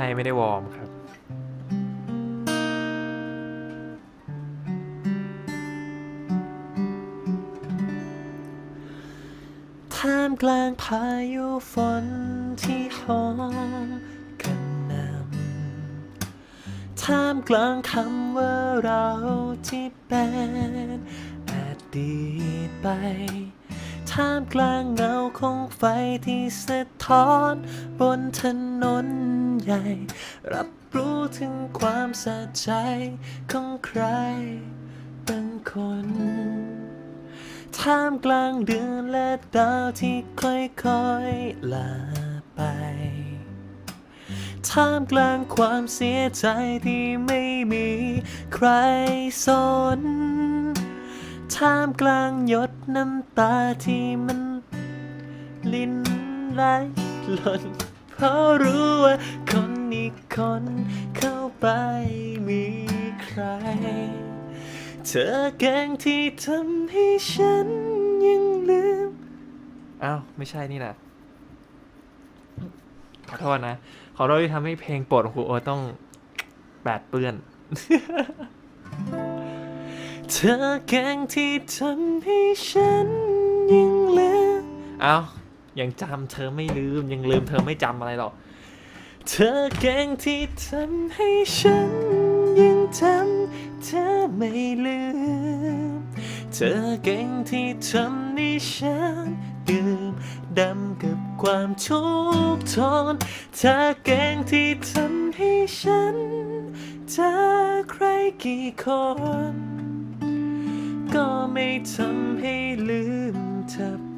ช่ไม่ได้วอร์มครับ ท่ามกลางพายุฝนที่หอมกระหนำท่ามกลางคำว่าเราที่เป็นอดีตไปท่ามกลางเงาของไฟที่สะท้อนบนถนน ใหญ่ รับรู้ถึงความสะใจของใครบางคนท่ามกลางเดือนและดาวที่ค่อยๆลาไปท่ามกลางความเสียใจที่ไม่มีใครสน ท่ามกลางหยดน้ำตาที่มัน ลินไหลหล่น เพราะรู้ว่าคนอีกคนเข้าไปมีใคร เธอแกล้งที่ทำให้ฉันยังลืม อ้าว ไม่ใช่นี่นะขอโทษนะ ขอโทษที่ทำให้เพลงโปรดของครูโอต้องแปดเปื้อน เธอแกล้งที่ทำให้ฉันยังลืม อ้าว ยังจำเธอไม่ลืม ยังลืมเธอไม่จำอะไรหรอก เธอแกล้งที่ทำให้ฉัน ยังจำเธอไม่ลืม เธอแกล้งที่ทำให้ฉันดื่มดำกับความทุกข์ทนเธอแกล้งที่ทำให้ฉันเจอใครกี่คนก็ไม่ทำให้ลืมเธอ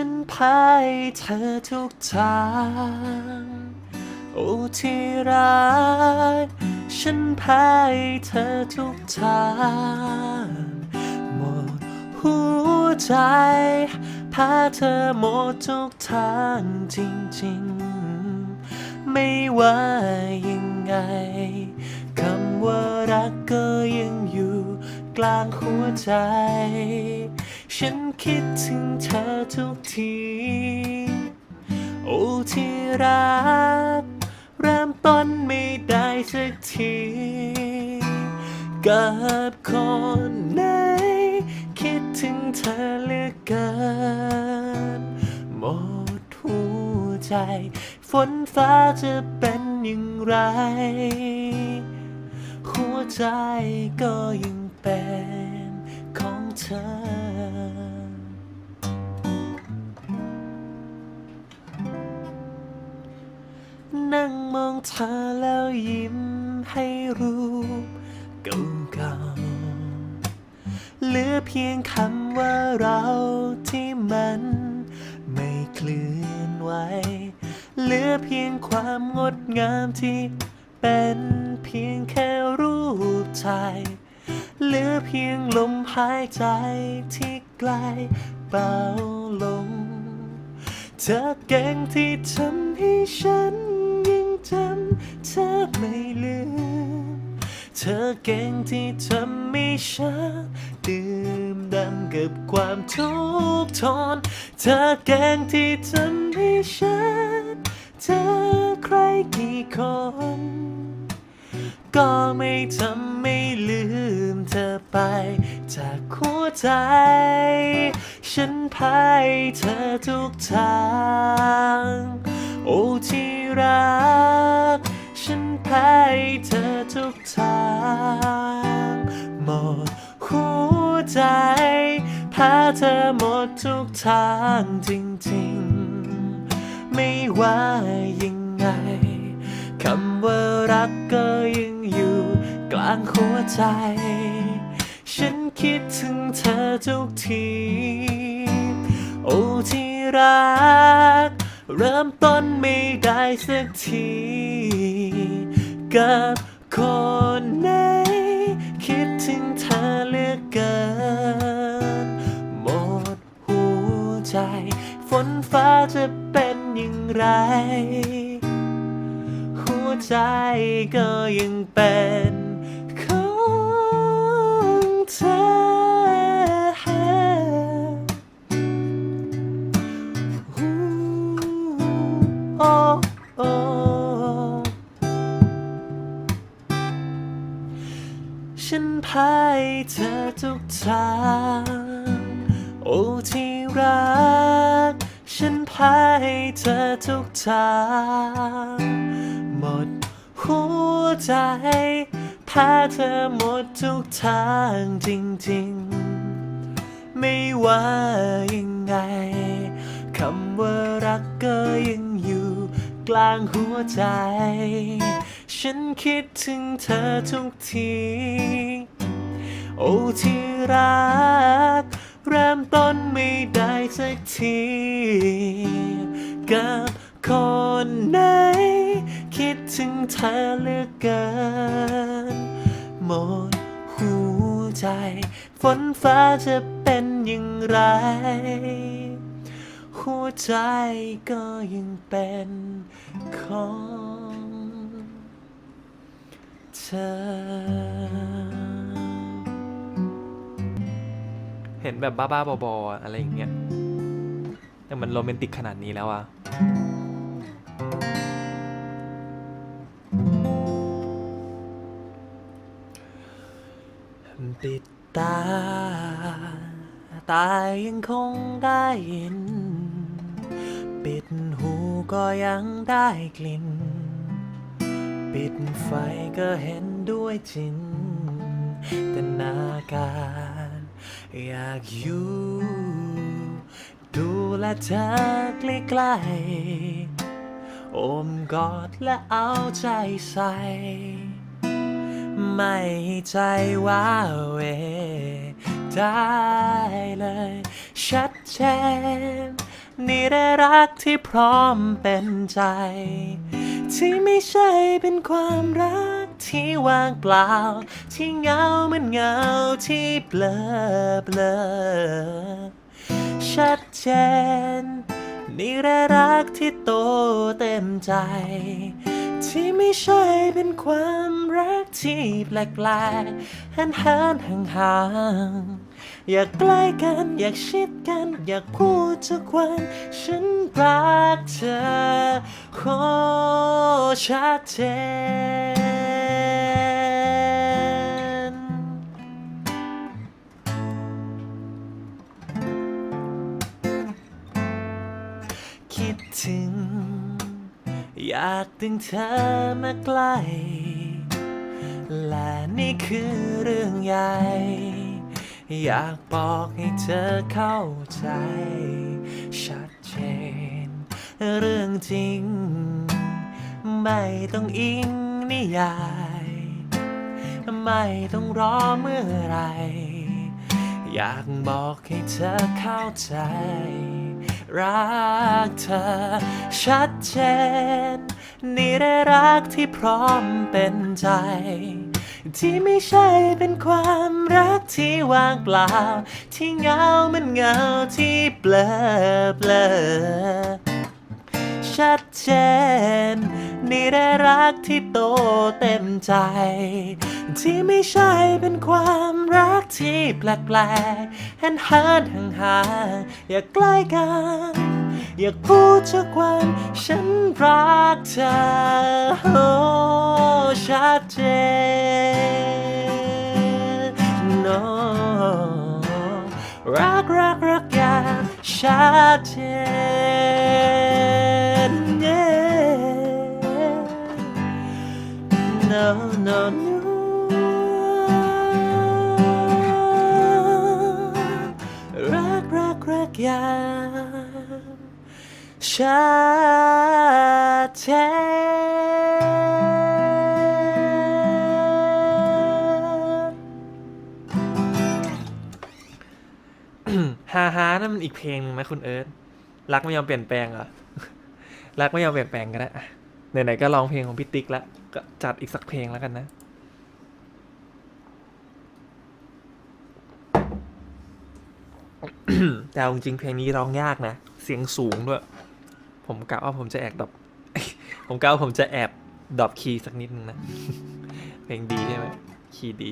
ฉันพายเธอทุกทาง โอ้ที่รัก ฉันพายเธอทุกทางหมดหัวใจ พาเธอหมดทุกทางจริงๆ ไม่ว่ายังไง คำว่ารักก็ยังอยู่กลางหัวใจ ฉันคิดถึงเธอทุกที โอ้ที่รัก เริ่มต้นไม่ได้สักที กับคนไหน คิดถึงเธอเหลือเกิน หมดหัวใจ ฝนฟ้าจะเป็นอย่างไร หัวใจก็ยังเป็น เธอ นั่งมองเธอแล้วยิ้มให้รูปเก่าๆเหลือเพียงคำว่าเราที่มันไม่เคลื่อนไหวเหลือเพียงความงดงามที่เป็นเพียงแค่รูปถ่าย เหลือเพียงลมหายใจที่ไกลเบาลง เธอเก่งที่ทำให้ฉันยังจำเธอไม่ลืม เธอเก่งที่ทำให้ฉันดื่มดำกับความทุกข์ทน เธอเก่งที่ทำให้ฉันเจอใครกี่คน ก็ไม่ทำไม่ลืมเธอไป จากหัวใจ ฉันพายเธอทุกทาง โอ้ที่รัก ฉันพายเธอทุกทางหมดหัวใจพาเธอหมดทุกทางจริงๆ ไม่ว่ายังไงำว่ารักก็ยังอยู่กลางหัวใจ ฉันคิดถึงเธอทุกที โอ้ที่รัก เริ่มต้นไม่ได้สักที กับคนไหนคิดถึงเธอเหลือเกิน หมดหัวใจ ฝนฟ้าจะเป็นอย่างไร ใจก็ยังเป็นของเธอฉันพายเธอทุกทาง โอ้ที่รัก ฉันพายเธอทุกทาง ใจพาเธอหมดทุกทางจริงๆ ไม่ว่ายังไง คำว่ารักก็ยังอยู่กลางหัวใจ ฉันคิดถึงเธอทุกที โอ้ที่รัก เริ่มต้นไม่ได้สักที ธอเหลือเกิน หมดหัวใจ ฝนฟ้าจะเป็นอย่างไร หัวใจก็ยังเป็นของเธอเห็นแบบบ้าๆบอๆอะไรอย่างเงี้ย แต่มันโรแมนติกขนาดนี้แล้วอะ ปิดตา ตายังคงได้ยิน ปิดหูก็ยังได้กลิ่น ปิดไฟก็เห็นด้วยจินแต่นาการ อยากอยู่ดูแลเธอใกล้ๆโอมกอดและเอาใจใส่ ไม่ใจว้าเว ได้เลย ชัดเจน นี่ได้รักที่พร้อมเป็นใจ ที่ไม่ใช่เป็นความรักที่ว่างเปล่า ที่เหงาเหมันเหงาที่เบลอเบลอชัดเจน นี่แหละรักที่โตเต็มใจ ใช่เป็นความรักที่แปลกๆหันหันห่างห่างอยากใกล้กัน อยากชิดกัน อยากพูดทุกวัน ฉันรักเธอโอ้ชัดเจนคิดถึง อยากดึงเธอมาใกล้ และนี่คือเรื่องใหญ่ อยากบอกให้เธอเข้าใจ ชัดเจน เรื่องจริง ไม่ต้องอิงนิยาย ไม่ต้องรอเมื่อไร อยากบอกให้เธอเข้าใจ รักเธอ ชัดเจน นี่ได้รักที่พร้อมเป็นใจ ที่ไม่ใช่เป็นความรักที่ว่างเปล่า ที่เหงาเหมันเหงาที่เบลอเบลอชัดเจน นี่ได้รักที่โตเต็มใจ ที่ไม่ใช่เป็นความรักที่แปลกๆหันหันห่างห่างอยากใกล้กัน อยากพูดทุกวัน ฉันรักเธอโอ้ชัดเจน no รักรักรักอย่างชัดเจน yeah. no no no ชัดเจนฮาฮานั่นมันอีกเพลงหนึงไหมคุณเอิร์ธรักไม่ยอมเปลี่ยนแปลงเหรอรักไม่ยอมเปลี่ยนแปลงก็ได้อะไหนๆก็ร้องเพลงของพี่ติ๊กแล้วก็จัดอีกสักเพลงแล้วกันนะแต่จริงๆเพลงนี้ร้องยากนะ เสียงสูงด้วย ผมกะว่าผมจะแอบดรอปผมกะว่าผมจะแอบดรอปคีย์สักนิดนึงนะ เพลงดีใช่ไหมคีย์ดี